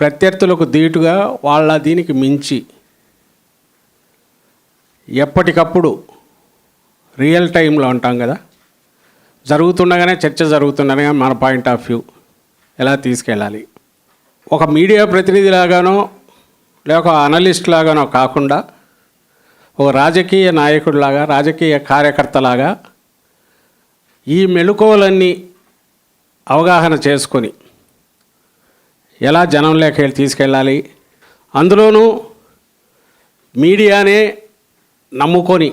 ప్రత్యర్థులకు ధీటుగా వాళ్ళ దీనికి మించి ఎప్పటికప్పుడు రియల్ టైంలో ఉంటాం కదా జరుగుతుండగానే చర్చ జరుగుతుండగా మన పాయింట్ ఆఫ్ వ్యూ ఎలా తీసుకెళ్ళాలి. ఒక మీడియా ప్రతినిధి లాగానో లేక ఒక అనలిస్ట్ లాగానో కాకుండా ఒక రాజకీయ నాయకుడిలాగా రాజకీయ కార్యకర్తలాగా ఈ మెళుకువలన్నీ అవగాహన చేసుకొని ఎలా జనంలోకి వెళ్ళి తీసుకెళ్ళాలి? అందులోనూ మీడియానే నమ్ముకొని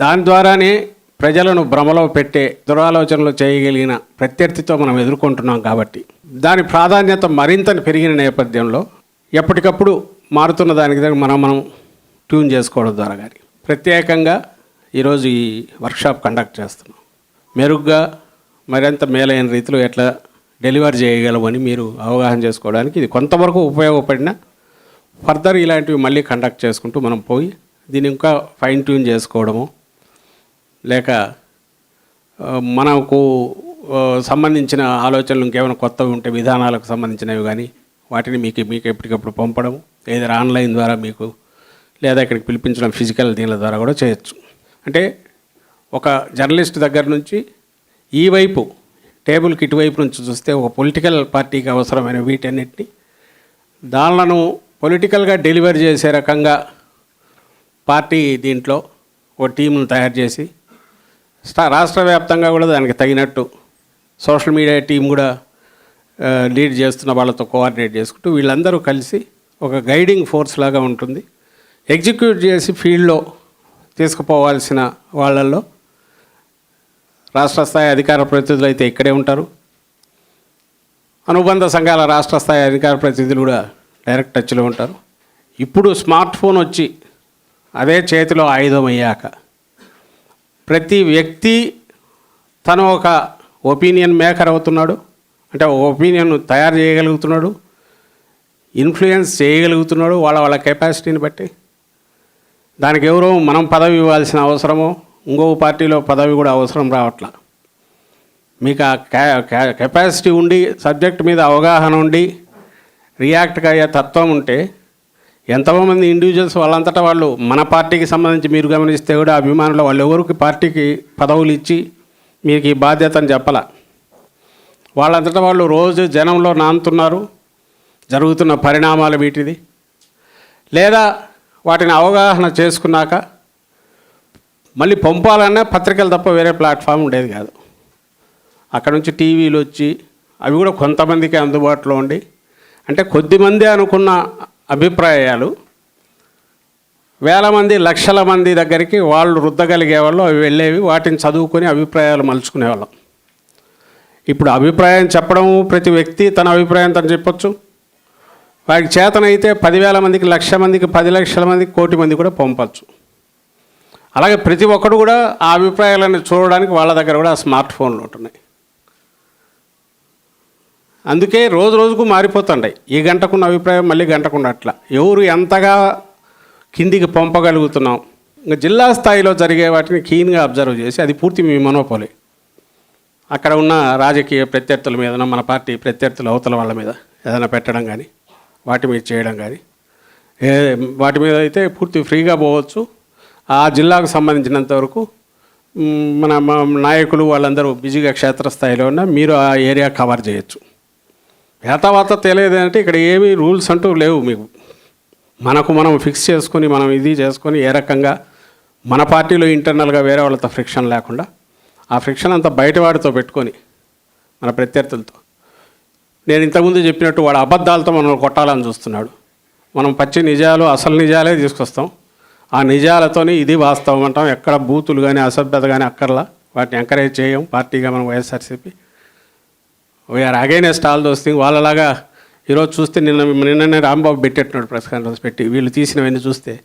దాని ద్వారానే ప్రజలను భ్రమలో పెట్టే దురాలోచనలు చేయగలిగిన ప్రత్యర్థితో మనం ఎదుర్కొంటున్నాం కాబట్టి. దాని ప్రాధాన్యత మరింత పెరిగిన నేపథ్యంలో ఎప్పటికప్పుడు మారుతున్న దానికి దగ్గర మనం మనం ట్యూన్ చేసుకోవడం ద్వారా కానీ ప్రత్యేకంగా ఈరోజు ఈ వర్క్షాప్ కండక్ట్ చేస్తున్నాం. మెరుగ్గా మరింత మేలైన రీతిలో ఎట్లా డెలివర్ చేయగలమని మీరు అవగాహన చేసుకోవడానికి ఇది కొంతవరకు ఉపయోగపడిన ఫర్దర్ ఇలాంటివి మళ్ళీ కండక్ట్ చేసుకుంటూ మనం పోయి దీన్ని ఇంకా ఫైన్ ట్యూన్ చేసుకోవడము. లేక మనకు సంబంధించిన ఆలోచనలు ఇంకేమైనా కొత్తవి ఉంటే విధానాలకు సంబంధించినవి కానీ వాటిని మీకు మీకు ఎప్పటికప్పుడు పంపడం ఏదైనా ఆన్లైన్ ద్వారా మీకు లేదా ఇక్కడికి పిలిపించడం ఫిజికల్ దీనిల ద్వారా కూడా చేయొచ్చు. అంటే ఒక జర్నలిస్ట్ దగ్గర నుంచి ఈ వైపు టేబుల్కి ఇటువైపు నుంచి చూస్తే ఒక పొలిటికల్ పార్టీకి అవసరమైన వీటన్నిటిని దానిలను పొలిటికల్గా డెలివర్ చేసే రకంగా పార్టీ దీంట్లో ఒక టీంను తయారు చేసి స్టా రాష్ట్ర వ్యాప్తంగా కూడా దానికి తగినట్టు సోషల్ మీడియా టీం కూడా లీడ్ చేస్తున్న వాళ్ళతో కోఆర్డినేట్ చేసుకుంటూ వీళ్ళందరూ కలిసి ఒక గైడింగ్ ఫోర్స్ లాగా ఉంటుంది. ఎగ్జిక్యూట్ చేసి ఫీల్డ్లో తీసుకుపోవాల్సిన వాళ్ళల్లో రాష్ట్ర స్థాయి అధికార ప్రతినిధులు అయితే ఇక్కడే ఉంటారు. అనుబంధ సంఘాల రాష్ట్ర స్థాయి అధికార ప్రతినిధులు కూడా డైరెక్ట్ టచ్లో ఉంటారు. ఇప్పుడు స్మార్ట్ ఫోన్ వచ్చి అదే చేతిలో ఆయుధం అయ్యాక ప్రతి వ్యక్తి తను ఒక ఒపీనియన్ మేకర్ అవుతున్నాడు. అంటే ఒపీనియన్ తయారు చేయగలుగుతున్నాడు. ఇన్ఫ్లుయెన్స్ చేయగలుగుతున్నాడు వాళ్ళ వాళ్ళ కెపాసిటీని బట్టి. దానికి ఎవరో మనం పదవి ఇవ్వాల్సిన అవసరమో ఇంకో పార్టీలో పదవి కూడా అవసరం రావట్లా. మీకు ఆ కెపాసిటీ ఉండి సబ్జెక్ట్ మీద అవగాహన ఉండి రియాక్ట్ అయ్యే తత్వం ఉంటే ఎంతోమంది ఇండివిజువల్స్ వాళ్ళంతటా వాళ్ళు మన పార్టీకి సంబంధించి మీరు గమనిస్తే కూడా అభిమానులు వాళ్ళు ఎవరికి పార్టీకి పదవులు ఇచ్చి మీకు ఈ బాధ్యతని చెప్పాల. వాళ్ళంతటా వాళ్ళు రోజు జనంలో నానుతున్నారు జరుగుతున్న పరిణామాలు వీటిది. లేదా వాటిని అవగాహన చేసుకున్నాక మళ్ళీ పంపాలన్నా పత్రికలు తప్ప వేరే ప్లాట్ఫామ్ ఉండేది కాదు. అక్కడ నుంచి టీవీలు వచ్చి అవి కూడా కొంతమందికి అందుబాటులో ఉండి అంటే కొద్దిమంది అనుకున్న అభిప్రాయాలు వేల మంది లక్షల మంది దగ్గరికి వాళ్ళు రుద్దగలిగేవాళ్ళు అవి వెళ్ళేవి వాటిని చదువుకొని అభిప్రాయాలు మలుచుకునేవాళ్ళం. ఇప్పుడు అభిప్రాయం చెప్పడం ప్రతి వ్యక్తి తన అభిప్రాయం తను చెప్పొచ్చు. వాడికి చేతనైతే పదివేల మందికి లక్ష మందికి పది లక్షల మందికి కోటి మంది కూడా పంపచ్చు. అలాగే ప్రతి ఒక్కరు కూడా ఆ అభిప్రాయాలను చూడడానికి వాళ్ళ దగ్గర కూడా ఆ స్మార్ట్ ఫోన్లు ఉంటున్నాయి. అందుకే రోజు రోజుకు మారిపోతుంటాయి. ఈ గంటకున్న అభిప్రాయం మళ్ళీ గంటకున్న అట్లా ఎవరు ఎంతగా కిందికి పంపగలుగుతున్నాం. ఇంకా జిల్లా స్థాయిలో జరిగే వాటిని కీన్గా అబ్జర్వ్ చేసి అది పూర్తి మీ మనోపోలే అక్కడ ఉన్న రాజకీయ ప్రత్యర్థుల మీద మన పార్టీ ప్రత్యర్థుల అవతల వాళ్ళ మీద ఏదైనా పెట్టడం కానీ వాటి మీద చేయడం కానీ ఏ వాటి మీద అయితే పూర్తి ఫ్రీగా పోవచ్చు. ఆ జిల్లాకు సంబంధించినంత వరకు మన నాయకులు వాళ్ళందరూ బిజీగా క్షేత్రస్థాయిలో ఉన్న మీరు ఆ ఏరియా కవర్ చేయొచ్చు. ఏతావాత తెలియదు అంటే ఇక్కడ ఏమీ రూల్స్ అంటూ లేవు మీకు. మనకు మనం ఫిక్స్ చేసుకొని మనం ఇది చేసుకొని ఏ రకంగా మన పార్టీలో ఇంటర్నల్గా వేరే వాళ్ళతో ఫ్రిక్షన్ లేకుండా ఆ ఫ్రిక్షన్ అంతా బయట వాడితో పెట్టుకొని మన ప్రత్యర్థులతో. నేను ఇంతకుముందు చెప్పినట్టు వాడు అబద్ధాలతో మనం కొట్టాలని చూస్తున్నాడు. మనం పచ్చి నిజాలు అసలు నిజాలే తీసుకొస్తాం. ఆ నిజాలతోని ఇది వాస్తవం అంటాం. ఎక్కడ బూతులు కానీ అసభ్యత కానీ అక్కర్లా. వాటిని ఎంకరేజ్ చేయం. పార్టీగా మనం YSRCP. We're against all those thing వాళ్ళలాగా ఈరోజు చూస్తే నిన్న నిన్ననే రాంబాబు పెట్టేట్టున్నాడు ప్రెస్ కాన్ఫరెన్స్ పెట్టి. వీళ్ళు తీసినవన్నీ చూస్తే.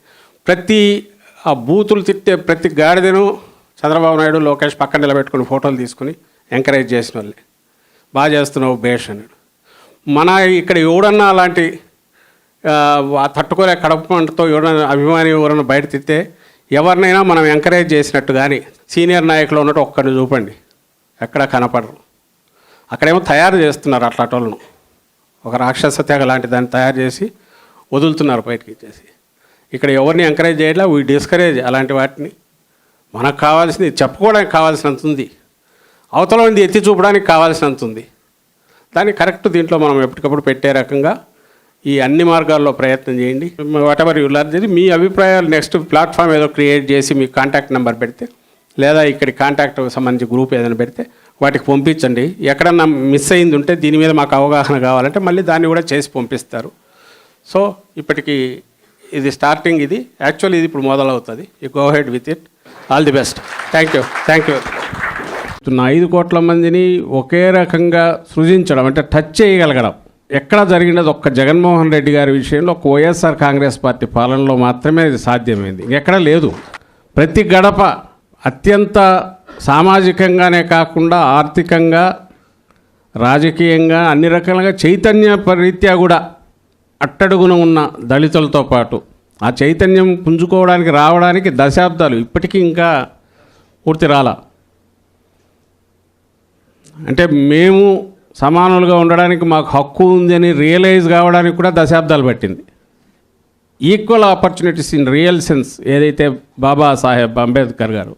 ప్రతి ఆ బూతులు తిట్టే ప్రతి గాడిదను చంద్రబాబు నాయుడు లోకేష్ పక్కన నిలబెట్టుకుని ఫోటోలు తీసుకుని ఎంకరేజ్ చేసిన వాళ్ళే. బాగా చేస్తున్నావు బేష్ అన్నాడు. మన ఇక్కడ ఎవడన్నా అలాంటి తట్టుకోలే కడప మంటతో ఎవరైనా అభిమాని ఎవరైనా బయట తిత్తే ఎవరినైనా మనం ఎంకరేజ్ చేసినట్టు కానీ సీనియర్ నాయకులు ఉన్నట్టు ఒక్కరిని చూపండి. ఎక్కడ కనపడరు. అక్కడేమో తయారు చేస్తున్నారు అట్లాంటి వాళ్ళను ఒక రాక్షస తెగ లాంటి దాన్ని తయారు చేసి వదులుతున్నారు బయటకి ఇచ్చేసి. ఇక్కడ ఎవరిని ఎంకరేజ్ చేయట్లా? వీ డిస్కరేజ్ అలాంటి వాటిని. మనకు కావాల్సింది చెప్పుకోవడానికి కావాల్సినంత ఉంది. అవతల ఉంది ఎత్తి చూపడానికి కావాల్సినంత ఉంది. దాన్ని కరెక్ట్ దీంట్లో మనం ఎప్పటికప్పుడు పెట్టే రకంగా ఈ అన్ని మార్గాల్లో ప్రయత్నం చేయండి. వాట్ ఎవర్ యూ లర్న్ మీ అభిప్రాయాలు నెక్స్ట్ ప్లాట్ఫామ్ ఏదో క్రియేట్ చేసి మీ కాంటాక్ట్ నెంబర్ పెడితే లేదా ఇక్కడ కాంటాక్ట్ సంబంధించి గ్రూప్ ఏదైనా పెడితే వాటికి పంపించండి. ఎక్కడన్నా మిస్ అయింది ఉంటే దీని మీద మాకు అవగాహన కావాలంటే మళ్ళీ దాన్ని కూడా చేసి పంపిస్తారు. సో ఇప్పటికి ఇది స్టార్టింగ్ ఇది. యాక్చువల్లీ ఇది ఇప్పుడు మొదలవుతుంది. You go ahead with it all the best thank you thank you ఐదు కోట్ల మందిని ఒకే రకంగా సృజించడం అంటే టచ్ చేయగలగడం. ఎక్కడ జరిగినది ఒక్క జగన్మోహన్ రెడ్డి గారి విషయంలో ఒక వైఎస్ఆర్ కాంగ్రెస్ పార్టీ పాలనలో మాత్రమే ఇది సాధ్యమైంది. ఎక్కడ లేదు. ప్రతి గడప అత్యంత సామాజికంగానే కాకుండా ఆర్థికంగా రాజకీయంగా అన్ని రకాలుగా చైతన్య రీత్యా కూడా అట్టడుగున ఉన్న దళితులతో పాటు ఆ చైతన్యం పుంజుకోవడానికి రావడానికి దశాబ్దాలు ఇప్పటికీ ఇంకా పూర్తి రాలా. అంటే మేము సమానులుగా ఉండడానికి మాకు హక్కు ఉందని రియలైజ్ కావడానికి కూడా దశాబ్దాలు పట్టింది. Equal opportunities in real sense ఏదైతే బాబా సాహెబ్ అంబేద్కర్ గారు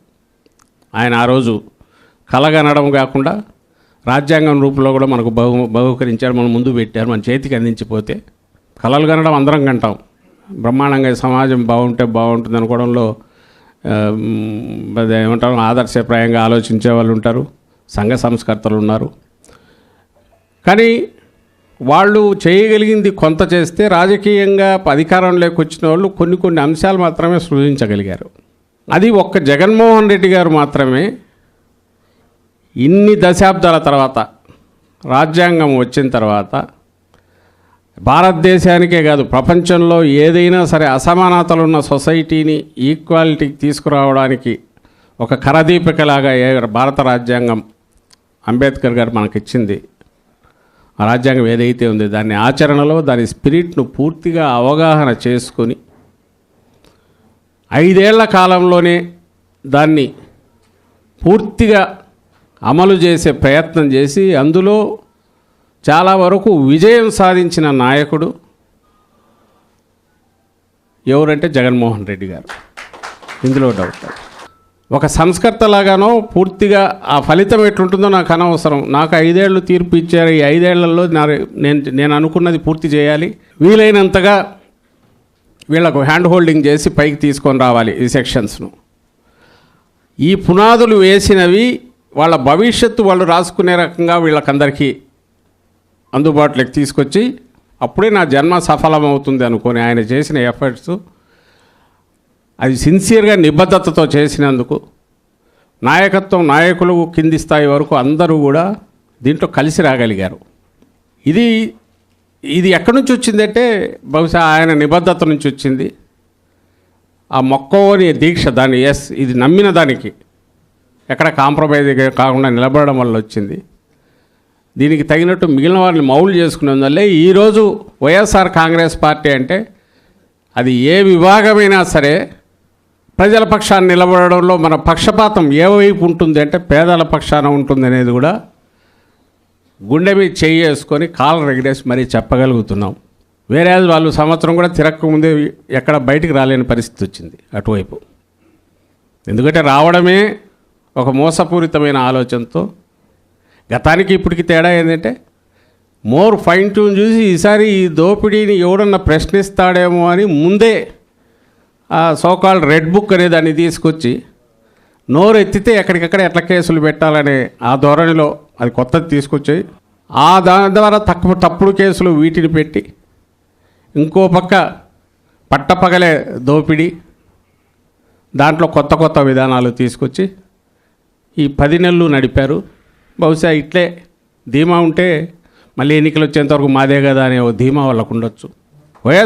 ఆయన ఆ రోజు కలగనడం కాకుండా రాజ్యాంగం రూపంలో కూడా మనకు బహు బహుకరించారు మనం ముందు పెట్టారు మన చేతికి అందించిపోతే కలలు కనడం అందరం కంటాం. బ్రహ్మాండంగా సమాజం బాగుంటే బాగుంటుంది అనుకోవడంలో ఏమంటారు ఆదర్శప్రాయంగా ఆలోచించే వాళ్ళు ఉంటారు సంఘ సంస్కర్తలు ఉన్నారు. కానీ వాళ్ళు చేయగలిగింది కొంత చేస్తే రాజకీయంగా అధికారంలోకి వచ్చిన వాళ్ళు కొన్ని కొన్ని అంశాలు మాత్రమే సృజించగలిగారు. అది ఒక్క జగన్మోహన్ రెడ్డి గారు మాత్రమే ఇన్ని దశాబ్దాల తర్వాత రాజ్యాంగం వచ్చిన తర్వాత భారతదేశానికే కాదు ప్రపంచంలో ఏదైనా సరే అసమానతలు ఉన్న సొసైటీని ఈక్వాలిటీకి తీసుకురావడానికి ఒక కరదీపికలాగా ఏ భారత రాజ్యాంగం అంబేద్కర్ గారు మనకిచ్చింది. ఆ రాజ్యాంగం ఏదైతే ఉందో దాన్ని ఆచరణలో దాని స్పిరిట్ను పూర్తిగా అవగాహన చేసుకొని ఐదేళ్ళ కాలంలోనే దాన్ని పూర్తిగా అమలు చేసే ప్రయత్నం చేసి అందులో చాలా వరకు విజయం సాధించిన నాయకుడు ఎవరంటే జగన్మోహన్ రెడ్డి గారు. ఇందులో డౌట్ ఒక సంస్కర్తలాగానో పూర్తిగా ఆ ఫలితం ఎట్లుంటుందో నాకు అనవసరం. నాకు ఐదేళ్ళు తీర్పు ఇచ్చారు. ఈ ఐదేళ్ళలో నా నేను నేను అనుకున్నది పూర్తి చేయాలి. వీలైనంతగా వీళ్ళకు హ్యాండ్ హోల్డింగ్ చేసి పైకి తీసుకొని రావాలి ఈ సెక్షన్స్ను. ఈ పునాదులు వేసినవి వాళ్ళ భవిష్యత్తు వాళ్ళు రాసుకునే రకంగా వీళ్ళకందరికీ అందుబాటులోకి తీసుకొచ్చి అప్పుడే నా జన్మ సఫలమవుతుంది అనుకొని ఆయన చేసిన ఎఫర్ట్స్ అది సిన్సియర్గా నిబద్ధతతో చేసినందుకు నాయకత్వం నాయకులు కింది స్థాయి వరకు అందరూ కూడా దీంట్లో కలిసి రాగలిగారు. ఇది ఇది ఎక్కడి నుంచి వచ్చిందంటే బహుశా ఆయన నిబద్ధత నుంచి వచ్చింది. ఆ మొక్కవని దీక్ష దాన్ని ఎస్ ఇది నమ్మిన దానికి ఎక్కడ కాంప్రమైజ్ కాకుండా నిలబడడం వల్ల వచ్చింది. దీనికి తగినట్టు మిగిలిన వారిని మౌలు చేసుకునేందువల్లే ఈరోజు వైఎస్ఆర్ కాంగ్రెస్ పార్టీ అంటే అది ఏ విభాగమైనా సరే ప్రజల పక్షాన్ని నిలబడడంలో మన పక్షపాతం ఏ వైపు ఉంటుంది అంటే పేదల పక్షాన ఉంటుంది అనేది కూడా గుండె మీద చెయ్యి వేసుకొని కాలు రెగడేసి మరీ చెప్పగలుగుతున్నాం. వేరే వాళ్ళు సంవత్సరం కూడా తిరక్క ముందే ఎక్కడ బయటికి రాలేని పరిస్థితి వచ్చింది అటువైపు. ఎందుకంటే రావడమే ఒక మోసపూరితమైన ఆలోచనతో గతానికి ఇప్పటికి తేడా ఏంటంటే మోర్ ఫైన్ ట్యూన్ చూసి ఈసారి ఈ దోపిడీని ఎవడన్నా ప్రశ్నిస్తాడేమో అని ముందే ఆ సోకాల్ రెడ్ బుక్ అనే దాన్ని తీసుకొచ్చి నోరు ఎత్తితే ఎక్కడికక్కడ ఎట్లా కేసులు పెట్టాలనే ఆ ధోరణిలో అది కొత్తది తీసుకొచ్చాయి. ఆ దాని ద్వారా తక్కువ తప్పుడు కేసులు వీటిని పెట్టి ఇంకో పక్క పట్టపగలే దోపిడీ దాంట్లో కొత్త కొత్త విధానాలు తీసుకొచ్చి ఈ పది నెలలు నడిపారు. బహుశా ఇట్లే ధీమా ఉంటే మళ్ళీ ఎన్నికలు వచ్చేంతవరకు మాదే కదా అనే ఓ ధీమా వాళ్ళకు ఉండొచ్చు. వైఎస్